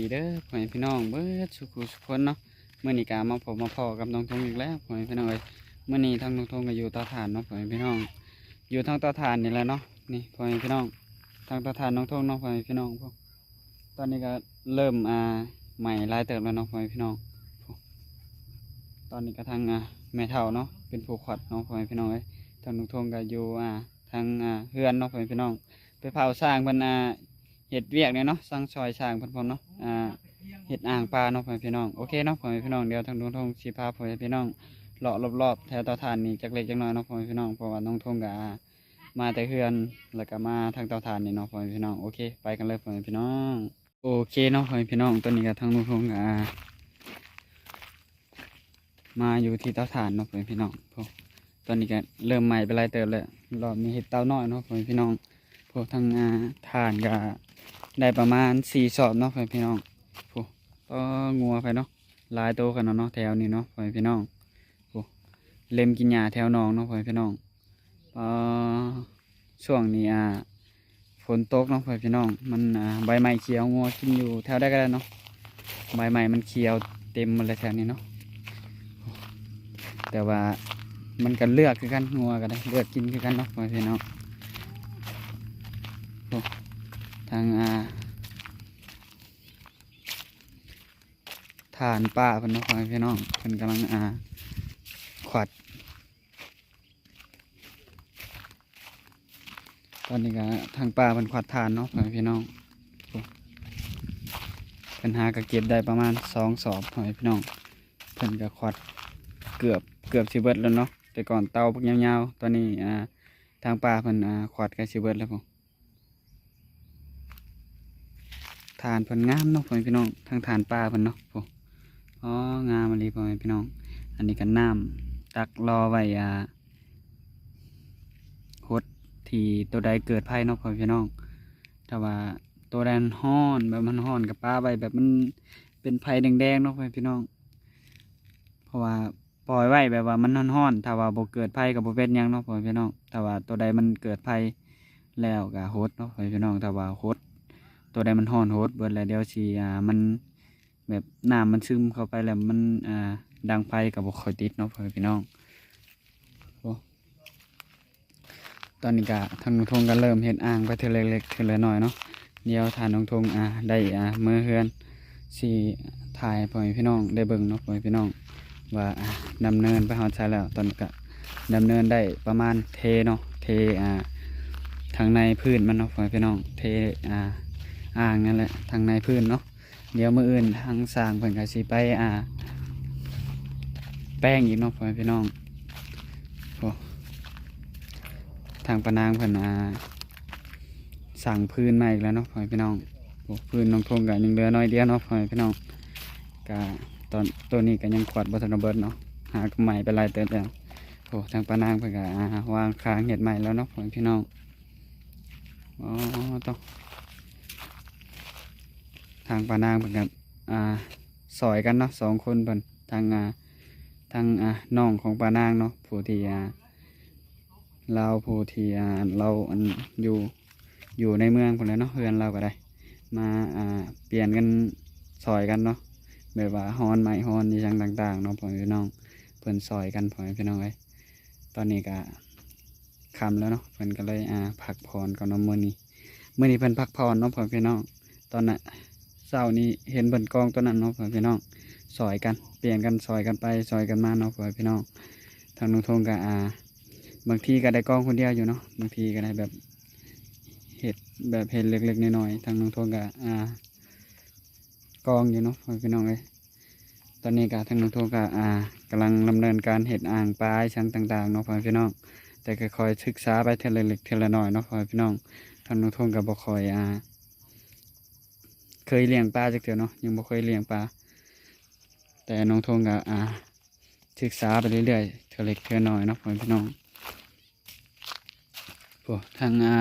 ดีเด้อพ่อแม่พี่น้องเบิดสุขุสุขคนเนาะเมื่อนี้กามาพบมาพอกับน้องทงอีกแล้วพ่อแม่พี่น้องเอ้ยเมื่อนี้ทางน้องทงก็อยู่ตาถ่านเนาะพ่อแม่พี่น้อง อยู่ทางตาถ่านนี่แหละเนาะนี่พ่อแม่พี่น้อง ทางตาถ่านน้องทงเนาะพ่อแม่พี่น้องพวกตอนนี้ก็เริ่มอ่าใหม่ลายเติบแล้วเนาะพ่อแม่พี่น้อง ตอนนี้ก็ทางอ่าแม่เฒ่าเนาะเป็นผู้ขวัดเนาะพ่อแม่พี่น้องเอ้ยทางน้องทงก็อยู่อ่าทางอ่าเฮือนเนาะพ่อแม่พี่น้อง ไปเผาสร้างเพิ่นอ่าเห็ดเวียกเนี่ยเนาะสร้างซอยสร้างเพิ่นพร้อมเนาะ อ่าเห็ดอ่างปลาเนาะพ่อแม่พี่น้องโอเคเนาะพ่อแม่พี่น้องเดี๋ยวทางน้องทงสิพาพ่อแม่พี่น้องเลาะรอบๆแถวเตาถ่านนี่จักเล็กจักน้อยเนาะพ่อแม่พี่น้องเพราะว่าน้องทงก็อ่ามาแต่เฮือนแล้วก็มาทางเตาถ่านนี่เนาะพ่อแม่พี่น้องโอเคไปกันเลยพ่อแม่พี่น้องโอเคเนาะพ่อแม่พี่น้องตอนนี้ก็ทางน้องทงก็อ่ามาอยู่ที่เตาถ่านเนาะพ่อแม่พี่น้องพวกตอนนี้ก็เริ่มใหม่ไปหลายเติบแล้วรอบนี้เห็ดเตาน้อยเนาะพ่อแม่พี่น้องพวกทางอ่าทานก็ ได้ประมาณสี่สอบเนาะพี่น้องพวกก็งัวไปเนาะลายโตกันเนาะเนาะแถวนี้เนาะพี่น้องพวกเล็มกินหญ้าแถวหนองเนาะพี่น้องอช่วงนี้อ่าฝนตกเนาะพี่น้อง มันใบไม้เขียวงัวกินอยู่แถวได้ก็ได้เนาะใบไม้มันเขียวเต็มหมดเลยแถวนี้เนาะแต่ว่ามันก็เลือกคือกันงัวก็ได้เลือกกินคือกันเนาะพ่อแม่พี่น้อง ทางอาฐานป่าเพิ่นเนาะพ่อแม่พี่น้องเพิ่นกำลังอาขวัด ตอนนี้ก็ทางป่าเพิ่นขวัดฐานเนาะพี่พี่น้องโอ้เพิ่นหาก็เก็บได้ประมาณสองสอบพี่พี่น้องเพิ่นก็ขวัดเกือบเกือบสิเบิดแล้วเนาะแต่ก่อนเตาพวกยาวๆตอนนี้อ่าทางป่าเพิ่นอ่าขวัดก็สิเบิดแล้วผม ฐานเพิ่นงามเนาะพ่อแม่พี่น้องทางฐานปลาเพิ่นเนาะโอ้อ๋องามมาเลยพ่อแม่พี่น้อง อันนี้ก็น้ำตักรอไว้อ่าหดที่ตัวใดเกิดภัยเนาะพ่อแม่พี่น้องถ้าว่าตัวใดนฮ้อนแบบมันฮ้อนกับปลาไว้แบบมันเป็นภัยแดงๆเนาะพ่อแม่พี่น้อง เพราะว่าปล่อยไว้แบบว่ามันฮ้อนๆถ้าว่าบเกิดภัยกับโบเป็นยังเนาะพ่อแม่พี่น้องถ้าว่าตัวใดมันเกิดภัยแล้วก็หดเนาะพ่อแม่พี่น้องถ้าว่าหด ตัวใดมันห่อนโหดเบิดแล้วเดี๋ยวสิอ่ามันแบบน้ำมันซึมเข้าไปแล้วมันอ่าดังไฟกับบ่ค่อยติดเนาะพ่อพี่น้องตอนนี้ก็ทางนงทงก็เริ่มเห็ดอ่างไปเทเล็กๆเทอละน้อยเนาะเดี๋ยวทานนงทงอ่าได้อ่ามือเฮือนสิถ่ายพ่อพี่น้องได้เบิ่งเนาะพ่อพี่น้องว่าอ่าดำเนินไปฮอดใช้แล้ว ตอนนี้ก็ดำเนินได้ประมาณเทเนาะเทอ่าทางในพื้นมันเนาะพ่อพี่น้องเทอ่า อ่างนั่นแหละทางในพื้นเนาะเดี๋ยวมืออื่นทางสร้างเพิ่นก็สิไปอ่า แป้งอีกเนาะพ่อแม่พี่น้องโอ้ทางปะนางเพิ่นอ่าสั่งพื้นมาอีกแล้วเนาะพ่อแม่พี่น้องโอ้พื้นน้องทงก็ยังเหลือน้อยเดียวเนาะพ่อแม่พี่น้องก็ตอนตัวนี้ก็ยังขวดบ่ทันได้เบิดเนาะหากใหม่ไปหลายเติบแล้วโอ้ทางปะนางเพิ่นก็วางค้างเห็ดใหม่แล้วเนาะพ่อแม่พี่น้องอ๋อต้อง ทางปานางเหมือนกับอ่าซอยกันเนาะสองคนเพิ่นทางอ่าทางอ่าน้องของปานางเนาะผู้ที่อ่าเราผู้ที่อ่าเราอันอยู่อยู่ในเมืองคนแหล้วเนาะเพื่อนเราก็ได้ มาอ่าเปลี่ยนกันซอยกันเนาะแบบว่าฮอนไม้ฮอนยี่จังต่างๆเนาะพ่อแม่พี่น้องเพิ่นซอยกันพ่อแม่พี่น้องเอ้ยตอนนี้ก็คำแล้วเนาะเพิ่นก็เลยอ่าพักผ่อนก่อนเนาะมื้อนี้มื้อนี้เพิ่นพักผ่อนเนาะพ่อแม่พี่น้องตอนน่ะ เศร้านี้เห็นเบนกองตัวนั้นเนาะพ่อพี่น้องซอยกันเปลี่ยนกันซอยกันไปซอยกันมาเนาะพ่อพี่น้องทางนุ่งทงก็อ่าบางทีก็ได้กองคนเดียวอยู่เนาะบางทีก็ได้แบบเห็ดแบบเห็ดเล็กๆน้อยๆทางนุ่งทงก็อ่ากองอยู่เนาะพ่อพี่น้องเลยตอนนี้ก็ทางนุ่งทงก็อ่ากำลังดำเนินการเห็ดอ่างปลาชั้นต่างๆเนาะพ่อพี่น้องแต่ก็คอยศึกษาไปเทละเล็กเทละน้อยเนาะพ่อพี่น้องทางนุ่งทงก็บ่คอยอ่า เคยเลี้ยงปลาจักเถื่อเนาะยังบ่เคยเลี้ยงปลาแต่น้องทงก็อ่าศึกษาไปเรื่อยๆเท่าเล็กเท่าน้อยเนาะพ่อพี่น้องพวกทางอ่า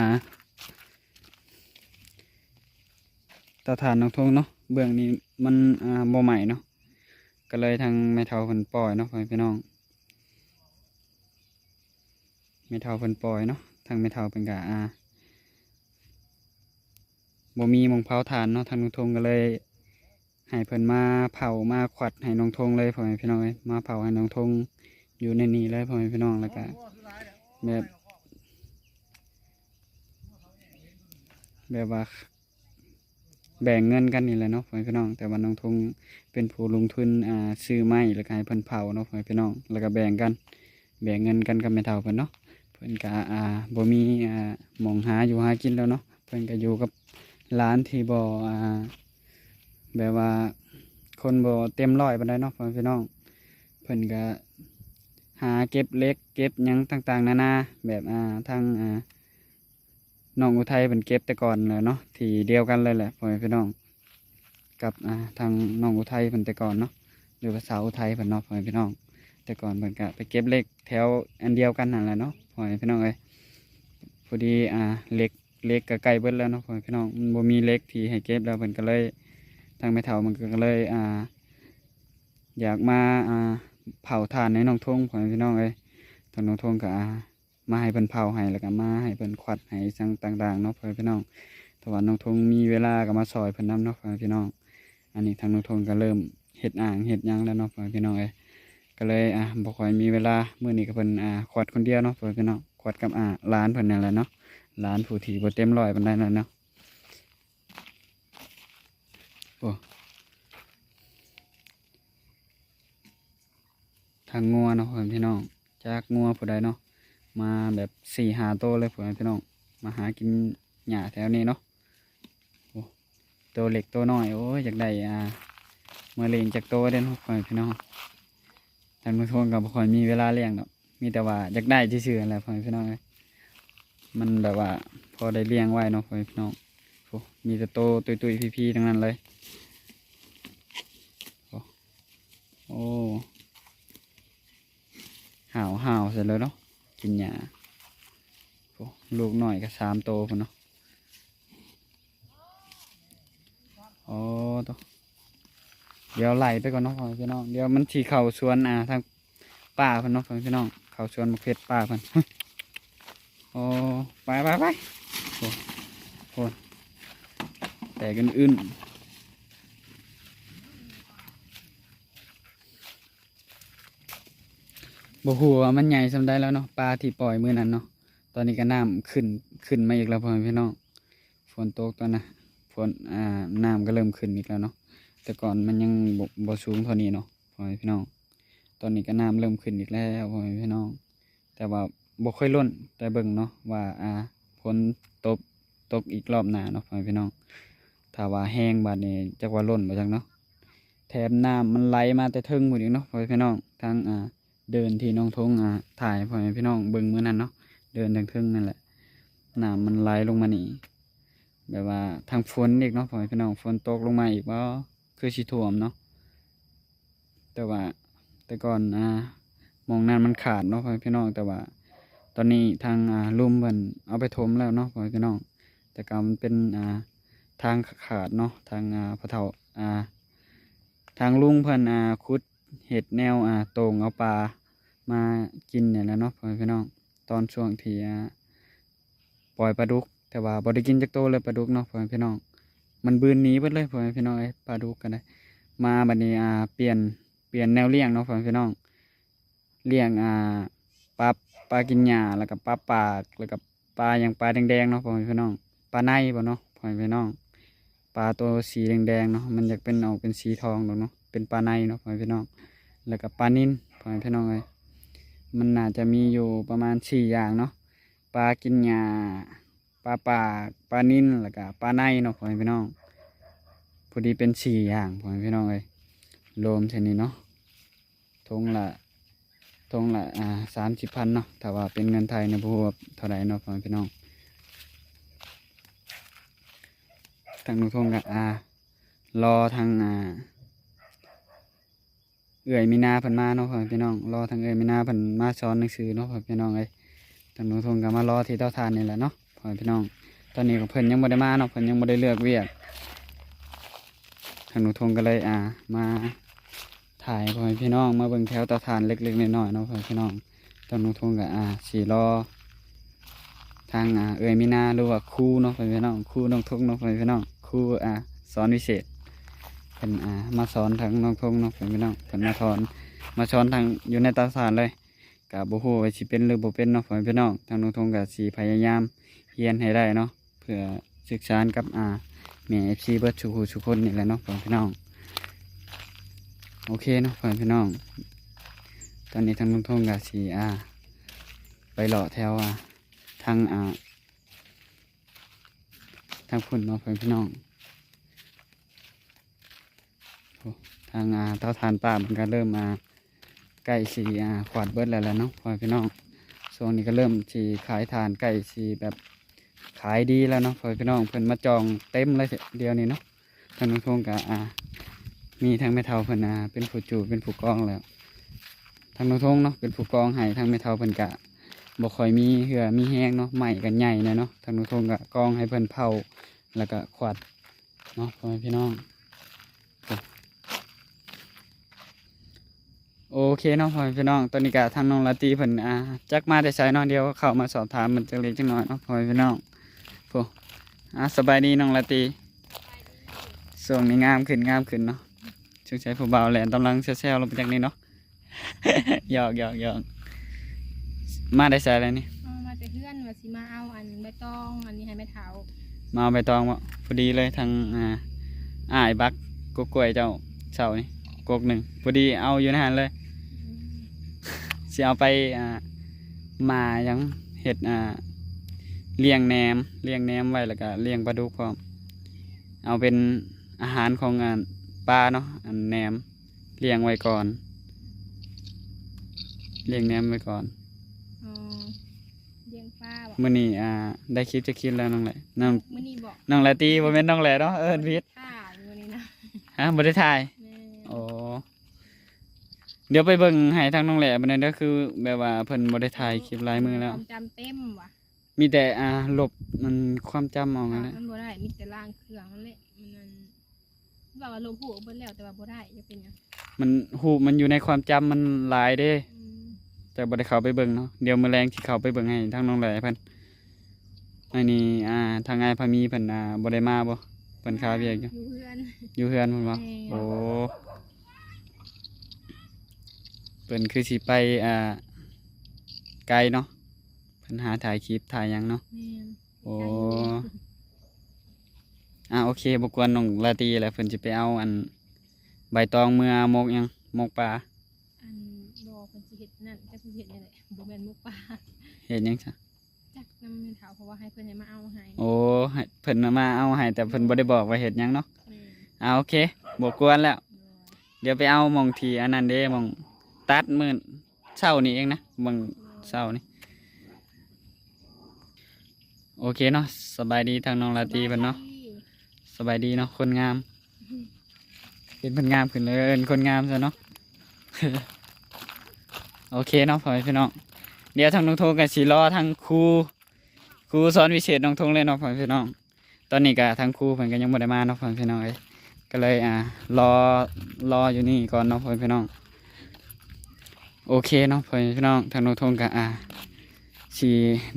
ตาถ่านน้องทงเนาะเบื้องนี้มันอ่าบ่ใหม่เนาะก็เลยทางแม่เฒ่าเพิ่นปล่อยเนาะพ่อพี่น้องแม่เฒ่าเพิ่นปล่อยเนาะทางแม่เฒ่าเพิ่นก็อ่า บ่มีมองเผาถ่านเนาะทางน้องทงก็เลยให้เพิ่นมาเผามาขวัดให้น้องทงเลยพ่อแม่พี่น้องมาเผาให้น้องทงอยู่ในนี้เลยพ่อแม่พี่น้องแล้วก็แบบแบบว่าแบ่งเงินกันนี่แหละเนาะพ่อแม่พี่น้อง แต่ว่าน้องทงเป็นผู้ลงทุนอ่าซื้อไม้แล้วก็ให้เพิ่นเผาเนาะพ่อแม่พี่น้องแล้วก็แบ่งกัน แบ่งเงินกันกับแม่เฒ่าเพิ่นเนาะเพิ่นก็อ่าบ่มีอ่ามองหาอยู่หากินแล้วเนาะเพิ่นก็อยู่กับ ร้านที่บอ่าแบบว่าคนบ่เต็มร้อยปานใดเนาะพ่อพี่น้องเพิ่นก็หาเก็บเล็ก เก็บยังต่างๆ นานาแบบอ่าทางอ่าน้องอุทัยเพิ่นเก็บแต่ก่อนเลยเนาะทีเดียวกันเลยแหละพ่อพี่น้อง กับอ่าทางน้องอุทัยเพิ่นแต่ก่อนเนาะหรือว่าสาอุทัยเพิ่นเนาะพ่อพี่น้อง แต่ก่อนเพิ่นก็ไปเก็บเล็กแถวอันเดียวกันนั่นแหละเนาะพ่อพี่น้องเอ้ยพอดีอ่าเล็ก เล็กก็ใกล้เบิดแล้วเนาะพ่อพี่น้องมันบ่มีเล็กที่ให้เก็บแล้วเพิ่นก็เลยทางแม่เฒ่ามันก็เลยอ่า อยากมาอ่าเผาถ่านในน้องทงพ่อพี่น้องเอ้ยทางน้องทงก็มาให้เพิ่นเผาให้แล้วก็มาให้เพิ่นควัดให้สั่งต่างๆเนาะพ่อพี่น้องถ้าว่าน้องทงมีเวลาก็มาซอยเพิ่นนํเนาะพ่อพี่น้อง อันนี้ทางน้องทงก็เริ่มเฮ็ดอ่างเฮ็ดยังแล้วเนาะพ่อพี่น้องเอ้ยก็เลยอะบ่ค่อยมีเวลามื้อนี้ก็เพิ่นอ่าขวดคนเดียวเนาะเพิ่นพี่น้องขวดกับอ่าร้านเพิ่นนั่นแหละเนาะ ร้านผู้ที่บ่เต็มร้อยปานใดนั่นเนาะโอ้ทางงัวเนาะเพิ่นพี่น้องจากงัวผู้ใดเนาะมาแบบ4-5โตเลยเพิ่นพี่น้องมาหากินหญ้าแถวนี้เนาะโอ้ตัวเล็กตัวน้อยโอ้ยอยากได้อ่าเมื่อเลี้ยงจากโตวเด้เนาะเพิ่นพี่น้องทางนุทนกับบ่ค่อยมีเวลาเลี้ยงดอกมีแต่ว่าอยากได้ซื่อๆแหละพ่อแม่พี่น้องเอ้ย มันแบบว่า พอได้เลี้ยงไว้เนาะพี่น้องโอ้มีแต่โตตุยๆพี่ๆทั้งนั้นเลยโอ้ห่าวห่าวเสร็จแล้วเนาะกินหญ้าโอ้ลูกหน่อยก็สามโตพุ่นเนาะโอ้ตัวเดี๋ยวไหลไปก่อนเนาะพี่น้องเดี๋ยวมันที่เข่าสวนอ่าทางป่าพิ่นเนาะพี่น้องเข่าสวนมะเขือป่าเพิ่น โอ้ไปไปไปโอ้โหแต่กันอื่นบ่ฮู้ว่ามันใหญ่สำได้แล้วเนาะปลาที่ปล่อยมือนั้นเนาะตอนนี้ก็น้ำขึ้นขึ้นมาอีกแล้วพ่อพี่น้องฝนตกตอนนะฝนอ่าน้ำก็เริ่มขึ้นอีกแล้วเนาะแต่ก่อนมันยังบบ่สูงเท่านี้เนาะพ่อพี่น้อง ตอนนี้ก็น้ำเริ่มขึ้นอีกแล้วพ่อพี่น้อง แต่ว่า บ่ค่อยล้นแต่เบิ่งเนาะว่าอ่าฝนตกตกอีกรอบหน้าเนาะพ่อพี่น้องถ้าว่าแห้งบาดนี้จักว่าล้นบ่จักเนาะแถมน้ำมันไหลมาแต่เทิงหมดอีกเนาะพ่อพี่น้องทางอ่าเดินที่น้องทงอ่าถ่ายพ่อพี่น้องเบิ่งมื้อนั้นเนาะเดินทางเทิงนั่นแหละน้ำมันไหลลงมานี่แบบว่าทางฝนอีกเนาะพ่อพี่น้องฝนตกลงมาอีกบ่คือสิท่วมเนาะแต่ว่าแต่ก่อนอ่ามองนั้นมันขาดเนาะพ่อพี่น้องแต่ว่า อนนี้ทางอ่าลุ่มเพิ่นเอาไปถมแล้วเนาะพ่อแม่พี่น้อง แต่ก็มันเป็นอ่าทางขาดเนาะทางอ่าพระเฒ่าอ่าทางลุงเพิ่นอ่าขุดเห็ดแนวอ่าต่งเอาปลามากินเนี่ยแล้วเนาะพ่อแม่พี่น้อง ตอนช่วงที่อ่าปล่อยปลาดุก แต่ว่าบ่ได้กินจักโตเลยปลาดุกเนาะพ่อแม่พี่น้อง มันบืนหนีเบิดเลยพ่อแม่พี่น้องไอ้ปลาดุกกันได้มาบัดนี้อ่าเปลี่ยนเปลี่ยนแนวเลี้ยงเนาะพ่อแม่พี่น้องเลี้ยงอ่า ปลากินหญ้าแล้วก็ปลาปากแล้วก็ปลาอย่างปลาแดงๆเนาะพ่อแม่พี่น้องปลาในบ่เนาะพ่อแม่พี่น้อง ปลาตัวสีแดงๆเนาะมันอยากเป็นออกเป็นสีทองดอกเนาะเป็นปลาในเนาะพ่อแม่พี่น้อง แล้วก็ปลานิ่นพ่อแม่พี่น้องเอ้ยมันน่าจะมีอยู่ประมาณสี่อย่างเนาะปลากินหญ้าปลาปากปลานิ่นแล้วก็ปลาในเนาะพ่อแม่พี่น้องพอดีเป็นสี่อย่างพ่อแม่พี่น้องเลยรวมเท่านี้เนาะทงละ ทงละอ่าสามสิบพันเนาะถ้าว่าเป็นเงินไทยเนี่ยพวกเท่าไรเนาะพ่อพี่น้องทางหนูทงกับอ่ารอทางอ่าเอื่อยมีนาพิ่นมาเนาะพ่อพี่น้องรอทางเอื่อยมีนาพิ่นมาสอนหนังสือเนาะพ่อพี่น้องเลยทางหนูทงกับมารอที่เต้าทานนี่แหละเนาะพ่อพี่น้อง ตอนนี้ก็เพิ่นยังบ่ได้มาเนาะเพิ่นยังบ่ได้เลือกเวียกทางหนูทงก็เลยอ่ามา ถ่ายพ่อพี่น้องมาเบิ่งแถวเตาถ่านเล็กๆน้อยๆเนาะพ่อพี่น้องทางหนูทงก็อ่าสีรอทางอ่าเอ่ยมินาหรือว่าครูเนาะพ่อพี่น้องครูน้องทงเนาะพ่อพี่น้องครูอ่าสอนวิเศษเป็นอ่ามาสอนทางน้องทงเนาะพ่อพี่น้องเป็นมาสอนมาสอนทางอยู่ในตาสารเลยกับบุฮูว่าสิเป็นหรือบ่เป็นเนาะพ่อพี่น้องทางน้องทงกับสีพยายามเรียนให้ได้เนาะเพื่อศึกษากับอ่าแม่เอฟซีเบิร์ดชุกุชุคนนี่แหละเนาะพ่อพี่น้อง โอเคเนาะพ่อแม่พี่น้อง ตอนนี้ทางน้องทงกับสีอาไปหล่อแถวอ่าทางอ่าทางพุ่นเนาะเพื่อนพี่น้องทางอ่าเท่าทานป่ามันก็เริ่มมาใกล้สีอ่าขวาดเบิดแล้วแหละเนาะเพื่อนพี่น้องช่วงนี้ก็เริ่มสีขายทานใกล้สีแบบขายดีแล้วเนาะเพื่อนพี่น้องเพิ่นมาจองเต็มเลยเดียวนี้เนาะทางน้องทงกับอ่า มีทางแม่เฒ่าเพิ่นอ่าเป็นผู้จูเป็นผู้กองแล้วทางน้องทงเนาะเป็นผู้กองให้ทางแม่เฒ่าเพิ่นกะบ่ค่อยมีเหือมีแห้งเนาะใหม่กันใหญ่เลยเนาะทางนุทงก็กองให้เพิ่นเผาแล้วก็ขวัดเนาะพ่อแม่พี่น้องโอเคเนาะพ่อแม่พี่น้องตอนนี้ก็ทางน้องลาตรีเพิ่นอ่าจักมาได้ใช้เนาะเดียวเข้ามาสอบถามมันจักเล็กจักน้อยเนาะพ่อแม่พี่น้องโอ้อะสบายดีน้องลาตรีช่วงนี้งามขึ้นงามขึ้นเนาะ ช่วงใช้ผู้เบาแหลนกำลังแซวๆลงไปจากนี้เนาะหยอกหยอกหยอกมาได้ใช้อะไรนี่เอามาแต่เพื่อนว่าสิมาเอาอันใบตองอันนี้ให้แม่เท้ามาเอาใบตองวะพอดีเลยทางอ่าอ้ายบักกกล้วยเจ้าเสานี่กกหนึ่งพอดีเอาอยู่ในหันเลยสิเอาไปอ่ามายังเห็ดอ่าเลี้ยงแหนมเลี้ยงแหนมไว้แล้วก็เลี้ยงปลาดุกพร้อมเอาเป็นอาหารของงาน ปลาเนาะอันแหนมเลี้ยงไว้ก่อน เลี้ยงแหนมไว้ก่อนอ๋อเลี้ยงป้าบอกมื่อนี้อ่าได้คลิปจะคิดแล้วน้องแหละน้องมื้อนี้บอกน้องแหละตีบ่แม่นน้องแหละเนาะเอิ้นผิดข้ามื้อนี้นะฮะบ่ได้ถ่ายแม่โอ้เดี๋ยวไปเบิ่งให้ทางน้องแหล่บัดนั้นเด้อคือแบบว่าเพิ่นบ่ได้ถ่ายคลิปหลายมือแล้ว ความจำเต็มว่ะมีแต่อ่าลบมันความจำเอางั้นแหละมันบ่ได้มีแต่ล่างเครื่องนั่นแหละมันนั่น บอกว่าลบหูเบิ่แล้วแต่ว่าบ่ได้จะเป็นหยังมันหูมันอยู่ในความจำมันหลายเด้ อืมแต่บ่ได้เข้าไปเบิ่งเนาะเดี๋ยวมื้อแรงสิเข้าไปเบิ่งให้ทางน้องแหล่เพิ่นอันนี้อ่าทางไอ้ายพามีเพิ่นอ่าบ่ได้มาบ่เพิ่นคาเวียกอยู่ อยู่เพื่อน อยู่เฮือนเพิ่นบ่แม่ โอ้เพิ่นคือสิไปอ่าไกลเนาะเพิ่นหาถ่ายคลิปถ่ายหยังเนาะ แม่นโอ้อ่าโอเคบกวนน้องลาตรีแหล้วเพิ่นสิไปเอาอันใบตองเมื่อมกหยังมกปลาอันบ่เพิ่นสิเฮ็ดนั่นจักสิเฮ็ดนี่แหละบ่แม่นมุกป้าเฮ็ดหยังซะจักนำแม่เท้าเพราะว่าให้เพิ่นให้มาเอาให้โอ้ให้เพิ่นเอามาเอาให้แต่เพิ่นบ่ได้บอกว่าเฮ็ดหยังเนาะแม่นอ่าโอเคบกวนแล้วโดยเดี๋ยวไปเอาหมองทีอันนั้นเด้หมองตัดมื้อเช้านี้เองนะหมองเช้านี้โอเคเนาะสบายดีทางน้องลาตรีเพิ่นเนาะ สบายดีเนาะคนงาม เป็นคนงามขึ้นเลยเอินคนงามซะเนาะโอเคเนาะพ่อแม่พี่น้องเดี๋ยวทางน้องโทงกับสีรอทางครูครูสอนวิเศษน้องทงเลยเนาะพ่อแม่พี่น้องตอนนี้ก็ทางครูเพิ่นก็ยังบ่ได้มาเนาะพ่อแม่พี่น้องเอ้ยก็เลยอ่ารอรออยู่นี่ก่อนเนาะพ่อแม่พี่น้องโอเคเนาะพ่อแม่พี่น้องทางน้องทงก็อ่าสี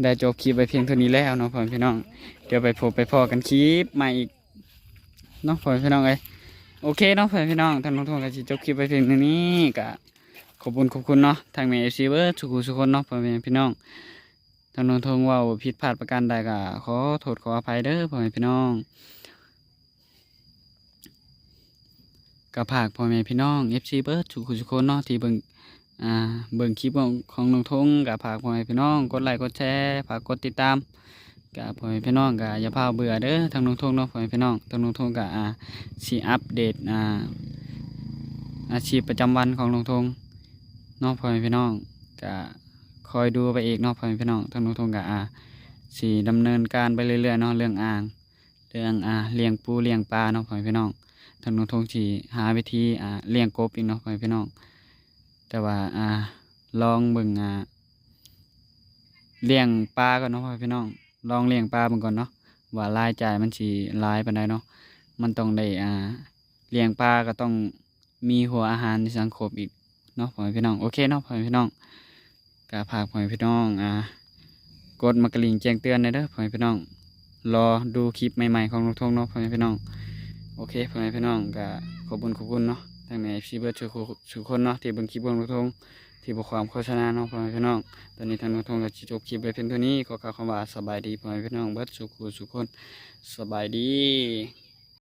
ได้จบคลิปไปเพียงเท่านี้แล้วเนาะพ่อแม่พี่น้อง เดี๋ยวไปพบไปพอกันคลิปใหม่อีก เนาะพ่อแม่พี่น้องเอ้ยโอเคเนาะพ่อแม่พี่น้องท่านผู้ชมก็สิจบคลิปไปเพียงเท่านี้ก็ขอบคุณขอบคุณเนาะทางเมย์เอฟซีเบอร์ทุกคนทุกคนเนาะพ่อแม่พี่น้องท่านผู้ชมว่าผิดพลาดประการใดก็ขอโทษขออภัยเด้อพ่อแม่พี่น้องกับภาคพ่อแม่พี่น้องเอฟซีเบอร์ทุกคนทุกคนเนาะที่เบิ่งอ่าเบิ่งคลิปของของน้องทงกับภาคพ่อแม่พี่น้องกดไลค์กดแชร์ฝากกดติดตาม กับพ่อแม่พี่น้องก็อย่าพาเบื่อเด้อทางนงทงเนาะพ่อแม่พี่น้องทางนงทงก็อ่าสิอัปเดตอ่าอาชีพประจำวันของนงทงเนาะพ่อแม่พี่น้องก็คอยดูไปอีกเนาะพ่อแม่พี่น้องทางนงทงก็อ่าสิดำเนินการไปเรื่อยๆเนาะเรื่องอ่าง เรื่องอ่าเลี้ยงปูเลี้ยงปลาเนาะพ่อแม่พี่น้องทางนงทงสิหาวิธีอ่าเลี้ยงกบอีกเนาะพ่อแม่พี่น้อง แต่ว่าอ่าลองเบิ่งอ่าเลี้ยงปลาก่อนเนาะพ่อพี่น้อง ลองเลี้ยงปลาเบิ่งก่อนเนาะว่ารายจ่ายมันสิหลายปานใดเนาะมันต้องได้อ่าเลี้ยงปลาก็ต้องมีหัวอาหารที่สังคมอีกเนาะพ่อแม่พี่น้องโอเคเนาะพ่อแม่พี่น้องก็ฝากพ่อแม่พี่น้องอ่ากดมากระลิ่งแจ้งเตือนหนเด้อพ่อแม่พี่น้อง รอดูคลิปใหม่ๆของลุงทงเนาะพ่อแม่พี่น้องโอเคพ่อแม่พี่น้องก็ขอบคุณขอบคุณเนาะทางในเอฟซีเบิร์ดทุกคนเนาะที่เบิ่งคลิปเบิ่งลุงทง ที่บอกความโฆษณาน้องพ่อแม่พี่น้อง ตอนนี้ทางน้องทงก็สิจบคลิปไปเพียงเท่านี้ขอกล่าวคำว่าสบายดีพ่อแม่พี่น้องเบิร์ดสุขุสุขคนสบายดี